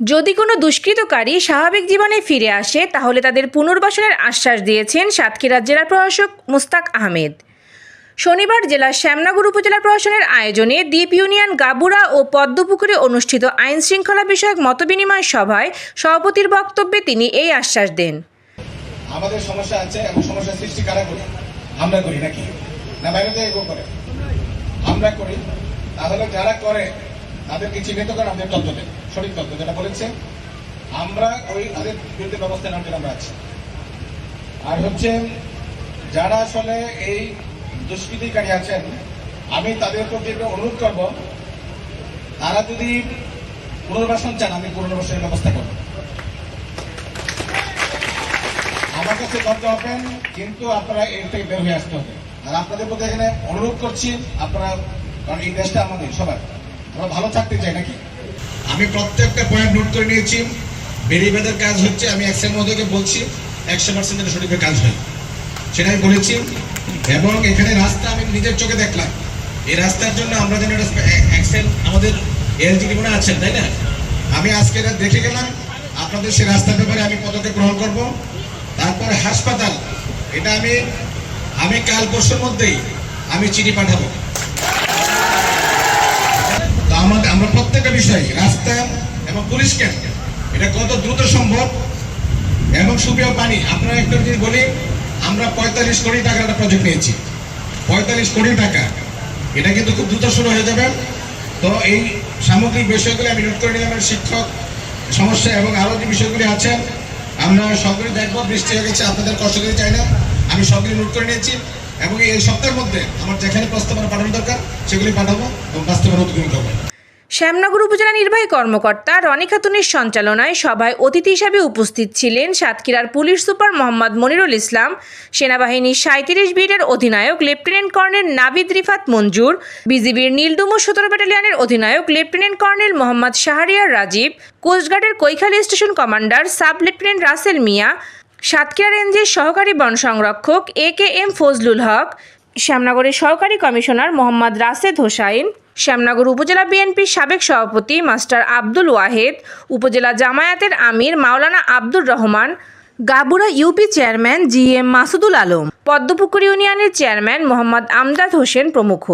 যদি কোনো দুষ্কৃতকারী স্বাভাবিক জীবনে ফিরে আসে, তাহলে তাদের পুনর্বাসনের আশ্বাস দিয়েছেন সাতক্ষীরার জেলা প্রশাসক মুস্তাক আহমেদ। শনিবার জেলার শ্যামনগর উপজেলা প্রশাসনের আয়োজনে দ্বীপ ইউনিয়ন গাবুরা ও পদ্মপুকুরে অনুষ্ঠিত আইন শৃঙ্খলা বিষয়ক মতবিনিময় সভায় সভাপতির বক্তব্যে তিনি এই আশ্বাস দেন। আমাদের সমস্যা আছে সমস্যা সৃষ্টি কারা করি? আমরা করি নাকি? না, বাইরে থেকে করে। আমরা করি। তাহলে যারা করে, তাদেরকে চিহ্নিত করে আমাদের তথ্য দেন। সঠিক তথ্য যেটা বলেছে, আমরা ওই তাদের বিরুদ্ধে ব্যবস্থা নেওয়ার জন্য আমরা আছি। আর হচ্ছে, যারা আসলে এই দুষ্কৃতিকারী আছেন, আমি তাদের প্রতি অনুরোধ করব, তারা যদি পুনর্বাসন চান, আমি পুনর্বাসনের ব্যবস্থা করব। আমার কাছে দরজা হবেন কিন্তু আপনারা এর থেকে বের হয়ে আসতে হবে। আর আপনাদের প্রতি এখানে অনুরোধ করছি, আপনারা, কারণ এই দেশটা আমাদের, সবার। আমরা ভালো থাকতে চাই, নাকি? আমি প্রত্যেকটা পয়েন্ট নোট করে নিয়েছি। বেরিবেদের কাজ হচ্ছে, আমি একশো মধ্যে বলছি, একশো পার্সেন্ট যেন সঠিকভাবে কাজ হয়। সেটা আমি বলেছি। এবং এখানে রাস্তা আমি নিজের চোখে দেখলাম। এই রাস্তার জন্য আমরা যেন আমাদের এলজিডি মনে আছেন, তাই না? আমি আজকে এটা দেখে গেলাম। আপনাদের সেই রাস্তার ব্যাপারে আমি পদক্ষেপ গ্রহণ করব। তারপরে হাসপাতাল, এটা আমি আমি কাল পরশুর মধ্যেই আমি চিঠি পাঠাবো তো আমাদের আমরা প্রত্যেকটা বিষয়, রাস্তা এবং পুলিশ ক্যাম্প। এটা কত দ্রুত সম্ভব? এবং সুপেয় পানি, আপনারা একটা জিনিস বলি, আমরা পঁয়তাল্লিশ কোটি টাকার একটা প্রজেক্ট নিয়েছি। পঁয়তাল্লিশ কোটি টাকা। এটা কিন্তু খুব দ্রুত শুরু হয়ে যাবে। তো এই সামগ্রিক বিষয়গুলি আমি নোট করে নিলাম, শিক্ষক সমস্যা এবং আরও যে বিষয়গুলি আছে, আমরা সবগুলি দেখব, বৃষ্টি হয়ে গেছে, আপনাদের কষ্ট দিতে চাই না। আমি সবগুলি নোট করে নিয়েছি এবং এই সপ্তাহের মধ্যে আমার যেখানে প্রস্তাবনা পাঠানো দরকার, সেগুলি পাঠাবো এবং বাস্তবায়ন উদ্যোগ করব। শ্যামনগর উপজেলা নির্বাহী কর্মকর্তা রনি খাতুনের সঞ্চালনায় সভায় অতিথি হিসাবে উপস্থিত ছিলেন সাতক্ষীরার পুলিশ সুপার মোহাম্মদ মনিরুল ইসলাম, সেনাবাহিনীর সাঁত্রিশ বিটের অধিনায়ক লেফটেন্যান্ট কর্নেল নাবিদ রিফাত মঞ্জুর, বিজিবির নীলডুমু সতেরো ব্যাটালিয়নের অধিনায়ক lieutenant colonel Mohammad Shahriar Rajib, কোস্টগার্ডের Koikhali station commander sub lieutenant Rasel Mia Satkhira রেঞ্জের সহকারী বন সংরক্ষক এ কে এম ফজলুল হক শ্যামনগরের সহকারী কমিশনার মোহাম্মদ রাশেদ হোসাইন, শ্যামনগর উপজেলা বিএনপির সাবেক সভাপতি মাস্টার আব্দুল ওয়াহেদ, উপজেলা জামায়াতের আমির মাওলানা Abdur Rahman, Gabura UP chairman G M Masudul Alam, Padmapukur ইউনিয়নের চেয়ারম্যান মোহাম্মদ আমদাদ হোসেন প্রমুখ।